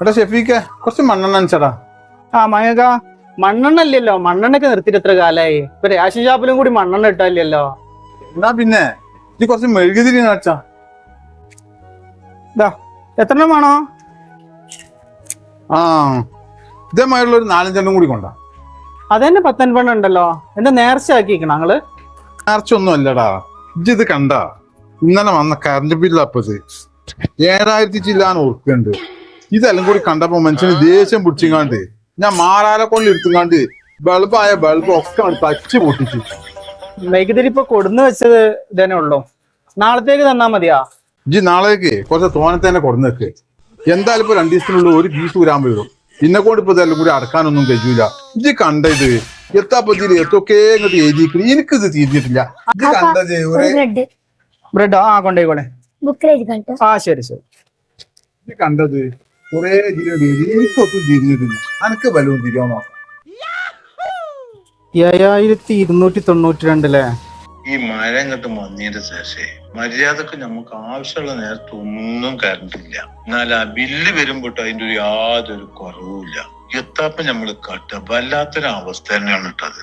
എടാ ഷെഫീക്ക കുറച്ച് മണ്ണെണ്ണ അനച്ചടാ ആ മയങ്ക. മണ്ണെണ്ണ അല്ലല്ലോ മണ്ണെണ്ണൊക്കെ നിർത്തിയിട്ട് എത്ര കാലായി? ഇപ്പൊ റേഷൻ ഷാപ്പിലും കൂടി മണ്ണെണ്ണ ഇട്ടല്ലോ എന്നാ പിന്നെ ഇത് കുറച്ച് മെഴുകുതിരി അനച്ചാ ഇതാ എത്ര എണ്ണം വേണോ? ആ ഇതേമായുള്ള ഒരു നാലഞ്ചെണ്ണം കൂടി കൊണ്ടാ. അതന്നെ പത്തൊൻപണ്ണം ഉണ്ടല്ലോ. എന്താ നേർച്ച ആക്കിക്കണം ഞങ്ങൾ നേർച്ച ഒന്നും അല്ലടാ ഇത് കണ്ട. ഇന്നലെ വന്ന കറണ്ട് ബില്ല് അപ്പത് ഏഴായിരത്തി ചില്ലാൻ ഓർക്കുന്നുണ്ട് ഇതെല്ലാം കൂടി കണ്ടപ്പോ മനുഷ്യന് ദേഷ്യം പിടിച്ചിങ്ങാണ്ട്. ഞാൻ മാറാലെ കൊണ്ട് എടുത്തുങ്ങാണ്ട് ബൾബായ ബൾബ് ഒക്കെ തച്ച് പൊട്ടിച്ചു. വൈകുന്നേരം ഇപ്പൊ കൊടുന്ന് വെച്ചത് ഇതന്നെ ഉള്ളൂ. നാളത്തേക്ക് തന്നാ മതിയാ? ജി നാളേക്ക് കുറച്ച് തോനത്തെ തന്നെ വെക്ക്. എന്തായാലും ഇപ്പൊ രണ്ടു ദിവസത്തിനുള്ളിൽ ഒരു പീസ് ഊരാൻ വരും. ഇന്നെ കൊണ്ട് ഇപ്പൊ ഇതെല്ലാം കൂടി അടക്കാനൊന്നും കഴിയൂല. ഇജ്ജ് കണ്ട ഇത്. എത്താപ്പത്തിൽ എത്തൊക്കെ ഇങ്ങോട്ട് എഴുതിയിരിക്കുന്നു എനിക്കിത് തീർന്നിട്ടില്ല. ഇത് കണ്ടത് ബ്രെഡോ ആ കൊണ്ടേക്കോളെ ബുക്കിൽ എഴുതി ആ ശരി ശരി. ഇത് കണ്ടത് കൊറേ എനിക്കൊട്ടും തിരിഞ്ഞിട്ടില്ല. അനക്ക് ബലവും തിരിയാൻ നോക്കാം. ഏഴായിരത്തി ഇരുന്നൂറ്റി തൊണ്ണൂറ്റി രണ്ടല്ലേ ഈ മഴ ഇങ്ങോട്ട് വന്നതിന്റെ ശേഷേ മര്യാദയ്ക്ക് നമുക്ക് ആവശ്യമുള്ള നേരത്തെ ഒന്നും കറണ്ടില്ല എന്നാൽ ആ ബില്ല് വരുമ്പോട്ട് അതിന്റെ ഒരു യാതൊരു കുറവുമില്ല. എത്താപ്പ നമ്മൾ കട്ട. വല്ലാത്തൊരു അവസ്ഥ തന്നെയാണ് ഇട്ടത്